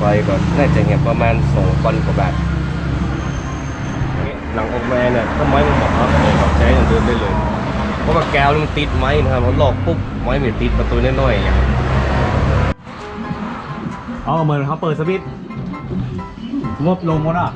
ไฟก็น่าจะเงียบประมาณสองพันกว่าบาทหลังออกมาเนี่ยถ้าไม้มันหมาะครับเลยครับใช้อย่างเดิมได้เลย เพราะว่าแก้วมันติดไม้นะครับมันหลอกปุ๊บไม้มันติดประตูน้อยๆอย่างเงี้ยอ๋อเหมือนเขาเปิดสวิตช์งบลงหมดอะ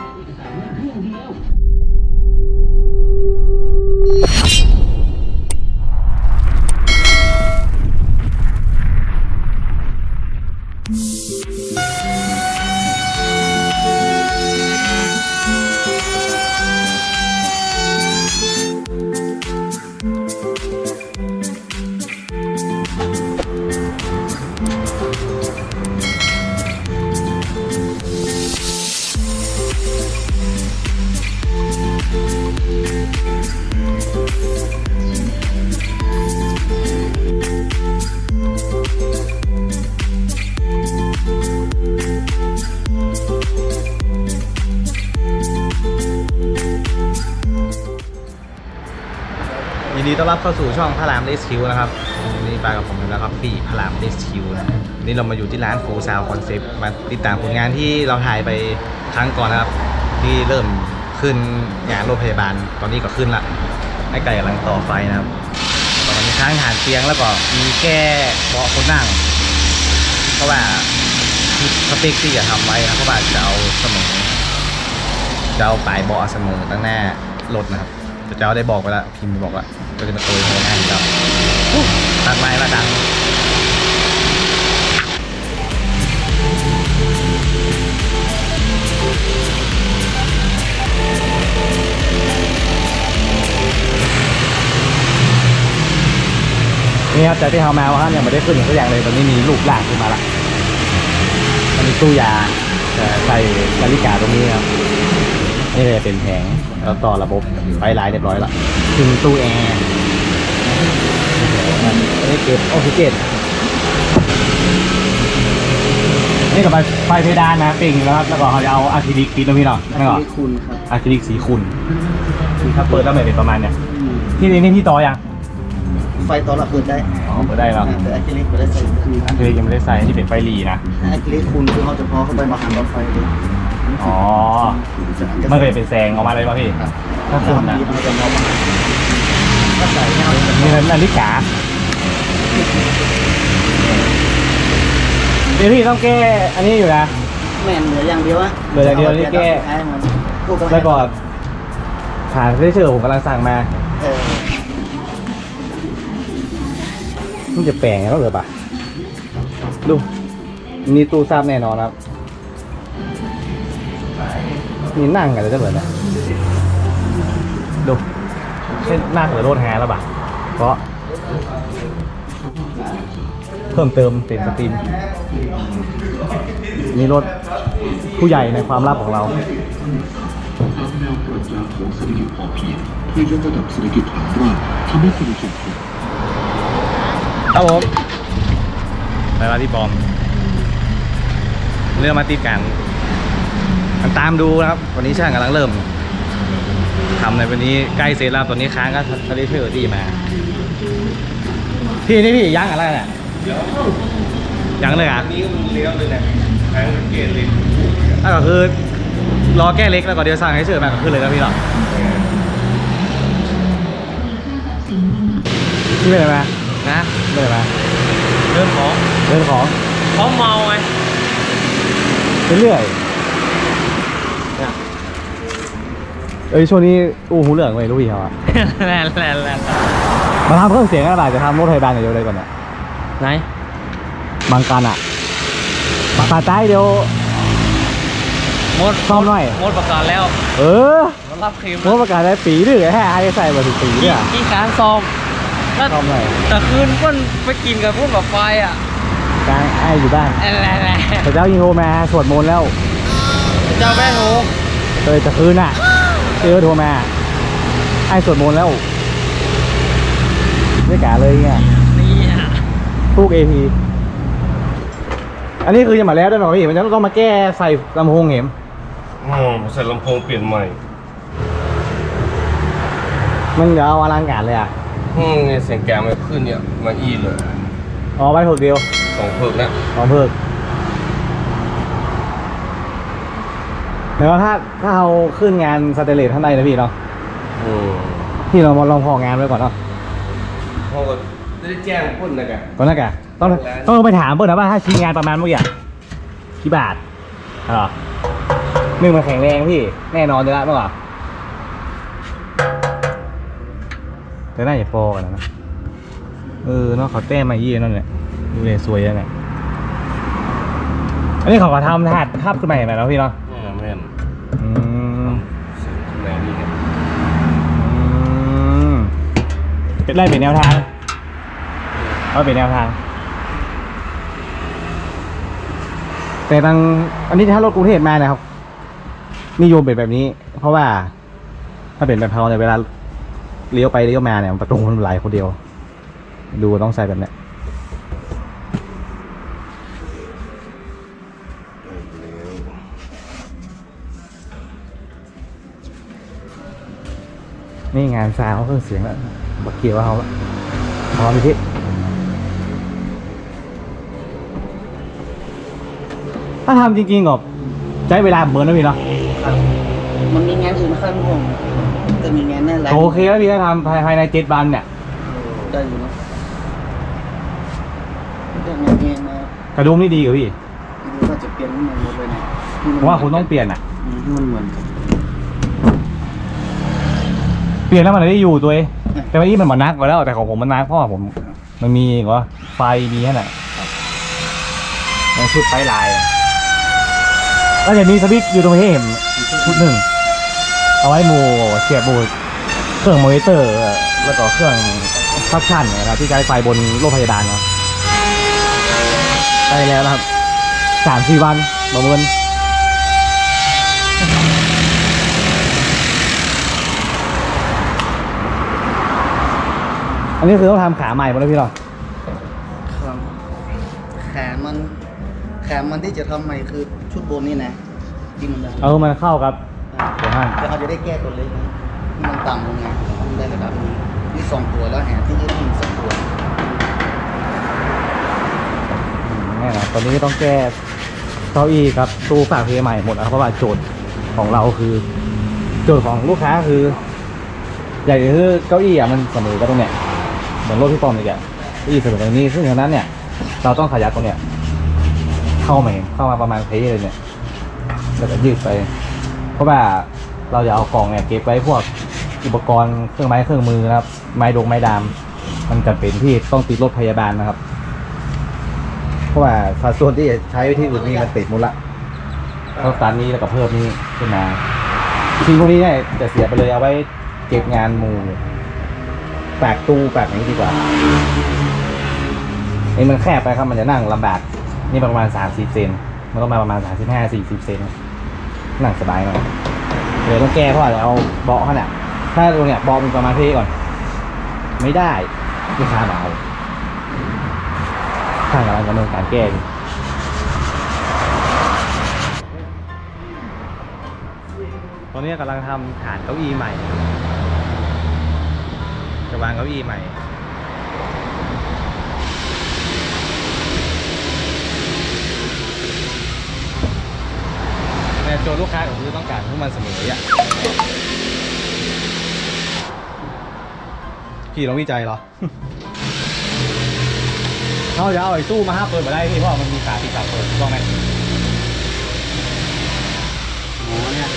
ดีต้อนรับเข้าสู่ช่องพระรามเดสคิวนะครับวันนี่ไปกับผมนะครับพี่พระรามเดสคิวนะนี่เรามาอยู่ที่ร้านโฟซาวคอนเซปต์มาติดตามผลงานที่เราถ่ายไปครั้งก่อนนะครับ ที่เริ่มขึ้นงานโรงพยาบาลตอนนี้ก็ขึ้นละไอ้ไก่กำลังต่อไฟนะครับตอนนี้ค้างหานเตียงแล้วก็มีแก้เบาะคนนั่งเพราะว่าที่สเปคที่จะทำไว้นะเพราะว่าจะเอาเสมอจะเอาปลายเบาะเสมอตั้งหน้ารถนะครับ เจ้าได้บอกไปแล้วพิมพ์บอกว่าก็จะมาตัวโทรงานครับตัดไม้มาดังนี่ครับจากที่เขามาว่ายังไม่ได้ขึ้นอย่างตัวอย่างเลยตอนนี้มีลูกหลานขึ้นมาละมันมีตู้ยาใส่นาฬิกาตรงนี้ครับ นี่เลยเป็นแผงแล้วต่อระบบไฟลายเรียบร้อยละถึงตู้แอร์อันนี้เก็บออกซิเจนนี่กับไฟเพดานนะปิงแล้วครับแล้วก็เขาจะเอาอะคริลิกปิดแล้วพี่เนาะนั่นก็มีคุณครับอะคริลิกสีขุ่นถ้าเปิดแล้วมันเป็นประมาณเนี้ยที่นี่นี่ที่ต่อยังไฟตอนเราเปิดได้อ๋อเปิดได้แล้วแต่อะคริลิกเปิดได้ใส่คืออะคริลิกยังไม่ได้ใส่ที่เป็นไฟหลีนะอะคริลิกคุณคือเขาจะพอเข้าไปมาหันรถไฟเลย อ๋อ มันเคยเป็นแสงออกมาเลยป่ะพี่ครับ ถ้าคุณนะมันจะมองมาก็ใส่เงานี่นาฬิกาเดี๋ยวพี่ต้องแก้อันนี้อยู่นะ แม่นเหลืออย่างเดียวอะเหลืออย่างเดียวนี่แก้ให้มันพวกแล้วก็ผ่านที่เชื่อผมกำลังสั่งมา เออมันจะแปลงไงก็เหลือปะดูมีตู้ทราบแน่นอนครับ มีนั่งกันเลยจะเหลือเนี่ยดูเช่นหน้าเหลือโรดแฮร์แล้วปะเพราะ เพิ่มเติมเป็นสตรีมมีรถผู้ใหญ่ในความลับของเราตามแนวปรัชญาของเศรษฐกิจพอเพียงเพื่อยกระดับเศรษฐกิจฐานรากทำให้คนส่งผลครับผมไปมาที่บอม เรื่องมาติดกัน มันตามดูนะครับ วันนี้ช่างกำลังเริ่มทำในวันนี้ใกล้เสร็จแล้วตอนนี้ค้างก็ทะเลเชอร์ดีมา พี่นี่พี่ย่างอะไรเนี่ยย่างเลยอะนี่มันเลี้ยวเลยนะทางเกตเลยนั่นก็คือรอแก้เล็กแล้วก็เดี๋ยวสั่งให้เชิญมาก็ขึ้นเลยครับพี่หรอพี่เป็นอะไรมานะเป็นอะไรมาเรื่องของเรื่องของเขาเมาไงไปเรื่อย เอ้ยช่วงนี้อู้หูเหลืองไปรู้อีกเหรอแล่แล่แล่มาทำเครื่องเสียงกันหน่อยจะทำรถไฟบานอย่างเดียวเลยก่อนเนี่ยไหนบางการอะบางการใต้เดี๋ยวหมดซ่อมหน่อยหมดประกาศแล้ว เออมันรับครีมรถประกาศได้ปีหรือไงแฮ่ไอ้ใส่มาถึงปีเนี่ยที่การซ้อมแล้วซ่อมหน่อยแต่คืนมันไปกินกับพวกกับไฟอะกลางไอ้อยู่บ้านแล่แล่แล่แต่เจ้ายิงโทรมาสวดมนต์แล้วเจ้าแม่โหเลยจะคืนอะ เจอโทรมาไอ้สวดมนต์แล้วไม่กล้าเลยเงี้ยนี่อะทุกเอพีอันนี้คือยังมาแล้วด้วยเหรอพี่มันจะต้องมาแก้ใส่ลำโพงเหมอ๋อใส่ลำโพงเปลี่ยนใหม่ มันเดี๋ยวเอาอลังการเลยอะอืมเนี่ยเสียงแกไม่ขึ้นเนี่ยมาอีเลยอ๋อไปถูกเดียวสองเพิกนะสองเพิก แล้วถ้าถ้าเราขึ้นงานสเตเลสข้างในนะพี่เนาะอืมพี่เรามาลองพองานไว้ก่อนเนาะเพราะว่าได้แจ้งพุ่นนะกะก่อนนะกะต้องต้องไปถามเพื่อนนะว่าถ้าชิ้นงานประมาณเมื่อกี้กี่บาทเหรอหนึ่งมันแข็งแรงพี่ แน่นอนเลยละเมื่อก่อนแต่น่าจะพอกันนะ เออเนาะเขาแต้มมายี่นั่นแหละดูเลยสวยแล้วเนี่ยอันนี้เขาก็ทำถาดภาพขึ้นมาเห็นไหมเนาะพี่เนาะอืมแม่นอืม สิ่งที่แม่นี่ครับ อืม เป็นไรเป็นแนวทางเอาเป็นแนวทาง แต่ทางอันนี้ถ้ารถกรุงเทพมานะครับนิยมเป็นแบบนี้ เพราะว่า ถ้าเป็นแบบเขาในยเวลาเลี้ยวไปเลี้ยวมาเนี่ยประตูมันไหลคนเดียว ดูต้องใส่แบบเนี้ยนี่งานซาวเครื่องเสียงแล้ว บักเกียวเขาละพร้อมพี่ถ้าทำจริงๆก็ใช้เวลาเหมือนนะพี่เนาะครับมันมีงานอื่นนะครับผมแต่มีงานแน่นแหละโอเคแล้วพี่ถ้าทำภายภายในเจ็ดวันเนี่ยได้อยู่เนาะเรื่องงานเองนะกระดุมนี่ดีกว่าพี่ดูว่าจะเปลี่ยนมันหมดเลยนะเพราะว่าคุณต้องเปลี่ยนอะอืมให้มันเหมือนกันเปลี่ยนแล้วมันได้อยู่ตัวเอง แต่ว่านี่มันมือนนักกว่าแล้วแต่ของผมมันนักเพราะว่าผม มันมีว่าไฟมีแค่ไหนมันชุดไฟลายแล้วจะมีสวิตช์อยู่ตรงนี้เห็นชุดหนึ่งเอาไว้หมูเสียบบูเครื่องมอนิเตอร์แล้วก็เครื่องซักชั่นนะครับที่ใช้ไฟบนโรงพยาบาลเนาะได้แล้วนะครับสามสี่วันประเมิน อันนี้คือต้องทำขาใหม่หมดแล้วพี่เนาะครับแขนมันแขนมันที่จะทำใหม่คือชุดบนนี่นะที่มันได้เออมันเข้ากับ เดี๋ยวห้างแต่เขาจะได้แก้ตัวเล็กนะที่มันต่ำลงไงมันได้ระดับนี้นี่สองตัวแล้วแหนที่ยืดอีกสักตัวอืมแน่นะตอนนี้ก็ต้องแก้เก้าอี้ครับตู้ฝากเพลย์ใหม่หมดแล้วเพราะว่าโจทย์ของเราคือ โจทย์ของลูกค้าคือ อยากจะคือเก้าอี้อะมันเสมอกันตรงเนี้ย เหมือนรถพี่ปอมอีกอะเก้าอี้เสมอกันตรงนี้ซึ่งฉะนั้นเนี่ย เราต้องขยับตรงเนี้ยเข้ามาเข้ามาประมาณเพลย์เลยเนี่ยแล้วก็ยืดไป เพราะว่าเราจะเอากล่องเนี่ยเก็บไว้พวกอุปกรณ์เครื่องไม้เครื่องมือนะครับ ไม้ดงไม้ดาม มันจำเป็นที่ต้องติดรถพยาบาลนะครับ เพราะว่าสัดส่วนที่ใช้ไว้ที่อื่นนี่มันติดหมดละเขาตันนี้แล้วก็เพิ่มนี้ขึ้นมาทิ้งพวกนี้เนี่ยจะเสียไปเลยเอาไว้เก็บงานหมู่ ปลกตู้แปลกอย่างนี้ดีกว่าไอ้มันแคบไปครับมันจะนั่งลำบากนี่ประมาณสามสิบเซนมันต้องมาประมาณสามสิบห้าสี่สิบเซนนั่งสบายหน่อยเดี๋ยวต้องแก้เพราะว่าจะเอาเบาะขนาดถ้าตรงเนี้ยเบาะมันประมาณเท่ก่อน ไม่ได้ลูกค้ามาเอาข้างกำลังดำเนินการแก้ตอนนี้กำลังทำฐานเก้าอี้ใหม่ จะวางเก้าอี้ใหม่แต่โจทย์ลูกค้าก็คือต้องการให้มันเสมออะพี่ลองวิจัยเหรอเขาจะเอาไอ้ตู้มาห้าเปิดมาได้พี่เพราะมันมีขาที่ขาเปิดถูกต้องไหมหมอเนี่ย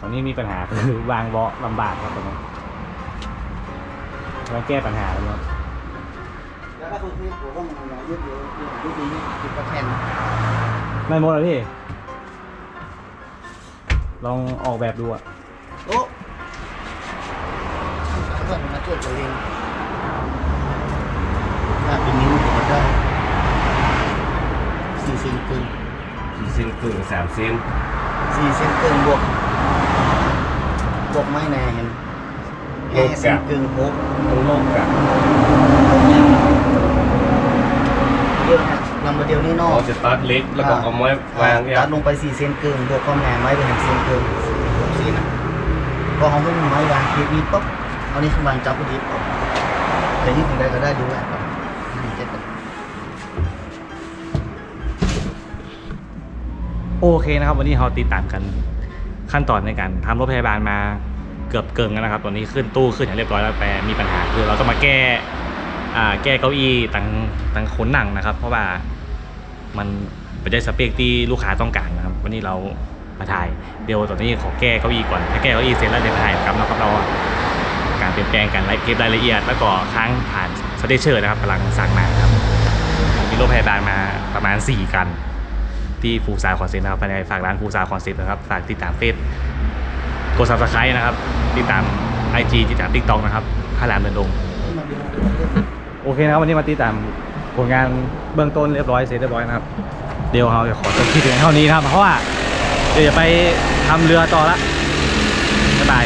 ตอนนี้มีปัญหาคือวางเบาะลำบากครับตรงนี้ เราแก้ปัญหาแล้วเนาะแล้วถ้าคุณที่ผมว่ามันมายืดเยอะยืดดียืดกระแทนไม่หมดเลยพี่ ลองออกแบบดูอะโอ้เพื่อนมาช่วยตัวเองถ้าเป็นนิ้วก็ได้สี่เซนครึ่งสี่เซนครึ่งสามเซนสี่เซนครึ่งบวกบวกไม่แน่เห็น แค่เซนครึ่งหกต้องโลกกันเดียวนะลำบากเดียวนี่นอกเราจะตัดเล็กแล้วก็เอาไม้วางเนี่ยตัดลงไปสี่เซนครึ่งบวกความแรงไม้ไปเห็นเซนครึ่งบวกสี่นะพอเขาไม่มีไม้วางคลิปนี้ปุ๊บเอานี้ขึ้นวางจับพอดีปุ๊บแต่ยิ่งถึงใดก็ได้ดูแลก่อนนี่เจ็ดโอเคนะครับ วันนี้เราติดตามกันขั้นตอนในการทำรถพยาบาลมา เกือบเกินแล้วนะครับตอนนี้ขึ้นตู้ขึ้นอย่างเรียบร้อยแล้วแต่มีปัญหาคือเราต้องมาแก้อ่าแก้เก้าอี้ต่างต่างขนหนังนะครับ เพราะว่ามันไม่ได้สเปคที่ลูกค้าต้องการนะครับ วันนี้เรามาถ่ายเดี๋ยวตอนนี้ขอแก้เก้าอี้ก่อนถ้าแก้เก้าอี้เสร็จแล้วเดี๋ยวถ่ายครับนะครับเราการเปลี่ยนแปลงการไล่เก็บรายละเอียด แล้วก็ค้างผ่านสเตเชอร์นะครับกำลังสั่งมาครับมีรถพยาบาลมาประมาณ 4 กันที่ฟูซาคอนเซ็ปต์นะครับภายในฝากร้านฟูซาคอนเซ็ปต์นะครับฝากติดตามเฟซ กด Subscribe นะครับ ติดตาม IG ติดตาม TikTok นะครับข้าลามเดินดง โอเคนะครับวันนี้มาติดตามผลงานเบื้องต้นเรียบร้อยเสร็จเรียบร้อยนะครับ เดี๋ยวเราจะขอจบคลิปเพียงเท่านี้นะครับ เพราะว่าเดี๋ยวจะไปทำเรือต่อละบ๊ายบาย